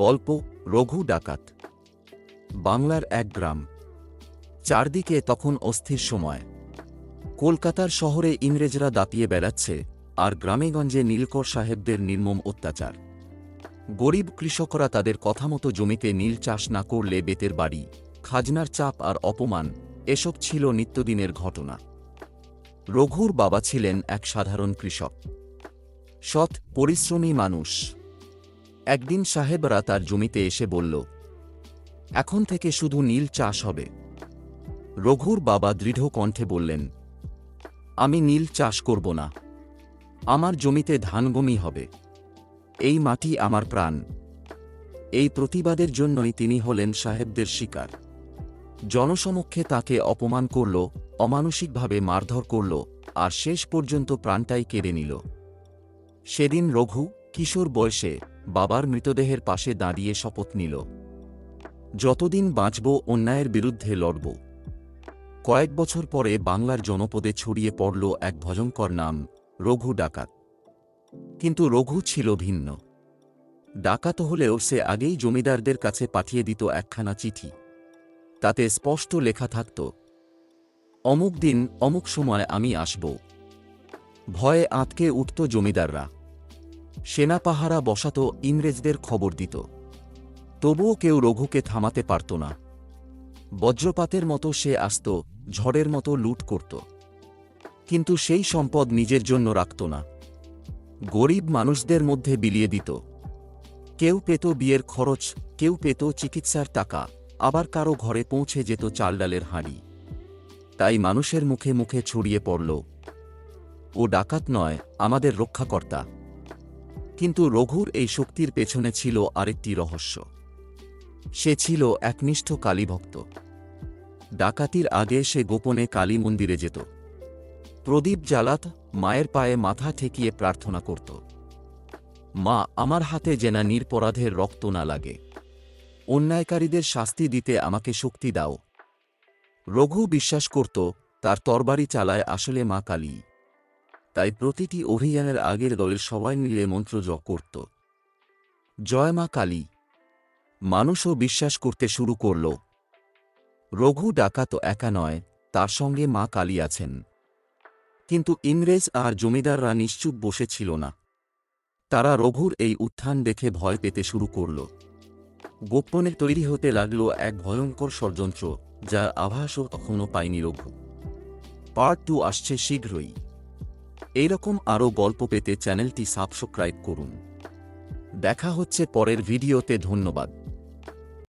গল্প রঘু ডাকাত। বাংলার এক গ্রাম। চারদিকে তখন অস্থির সময়। কলকাতার শহরে ইংরেজরা দাপিয়ে বেড়াচ্ছে আর গ্রামেগঞ্জে নীলকর সাহেবদের নির্মম অত্যাচার। গরিব কৃষকরা তাদের কথামতো জমিতে নীল চাষ না করলে বেতের বাড়ি, খাজনার চাপ আর অপমান, এসব ছিল নিত্যদিনের ঘটনা। রঘুর বাবা ছিলেন এক সাধারণ কৃষক। সৎ, পরিশ্রমী মানুষ। একদিন সাহেবরা তার জমিতে এসে বলল, এখন থেকে শুধু নীল চাষ হবে। রঘুর বাবা দৃঢ় কণ্ঠে বললেন, আমি নীল চাষ করব না। আমার জমিতে ধানগমি হবে। এই মাটি আমার প্রাণ। এই প্রতিবাদের জন্যই তিনি হলেন সাহেবদের শিকার। জনসমক্ষে তাকে অপমান করল, অমানসিকভাবে মারধর করল আর শেষ পর্যন্ত প্রাণটাই কেড়ে নিল। সেদিন রঘু, কিশোর বয়সে বাবার মৃতদেহের পাশে দাঁড়িয়ে শপথ নিল। যতদিন বাঁচব অন্যায়ের বিরুদ্ধে লড়ব। কয়েক বছর পরে বাংলার জনপদে ছড়িয়ে পড়ল এক ভয়ঙ্কর নাম, রঘু ডাকাত। কিন্তু রঘু ছিল ভিন্ন। ডাকাত হলেও সে আগেই জমিদারদের কাছে পাঠিয়ে দিত একখানা চিঠি। তাতে স্পষ্ট লেখা থাকত, অমুক দিন, অমুক সময় আমি আসব। ভয়ে আঁতকে উঠত জমিদাররা। সেনা পাহারা বসাত ইংরেজদের খবর দিত। তবুও কেউ রঘুকে থামাতে পারত না। বজ্রপাতের মতো সে আসত, ঝড়ের মতো লুট করত। কিন্তু সেই সম্পদ নিজের জন্য রাখত না। গরিব মানুষদের মধ্যে বিলিয়ে দিত। কেউ পেত বিয়ের খরচ, কেউ পেত চিকিৎসার টাকা, আবার কারও ঘরে পৌঁছে যেত চাল ডালের হাঁড়ি। তাই মানুষের মুখে মুখে ছড়িয়ে পড়ল, ও ডাকাত নয়, আমাদের রক্ষাকর্তা। কিন্তু রঘুর এই শক্তির পেছনে ছিল আরেকটি রহস্য। সে ছিল একনিষ্ঠ কালীভক্ত। ডাকাতির আগে সে গোপনে কালী মন্দিরে যেত। প্রদীপ জ্বালাত, মায়ের পায়ে মাথা ঠেকিয়ে প্রার্থনা করত। মা, আমার হাতে যেনা নিরপরাধের রক্ত না লাগে। অন্যায়কারীদের শাস্তি দিতে আমাকে শক্তি দাও। রঘু বিশ্বাস করত, তার তরবারি চালায় আসলে মা কালী। তাই প্রতিটি অভিযানের আগের দলের সবাই মিলে মন্ত্র জপ করত। জয় মা কালী। মানুষও বিশ্বাস করতে শুরু করল। রঘু ডাকাত একা নয়, তার সঙ্গে মা কালী আছেন। কিন্তু ইংরেজ আর জমিদাররা নিশ্চুপ বসেছিল না। তারা রঘুর এই উত্থান দেখে ভয় পেতে শুরু করল। গোপনে তৈরি হতে লাগল এক ভয়ঙ্কর ষড়যন্ত্র, যার আভাসও তখনও পায়নি রঘু। পার্ট টু আসছে শীঘ্রই। এইরকম আরও গল্প পেতে চ্যানেলটি সাবস্ক্রাইব করুন। দেখা হচ্ছে পরের ভিডিওতে ধন্যবাদ।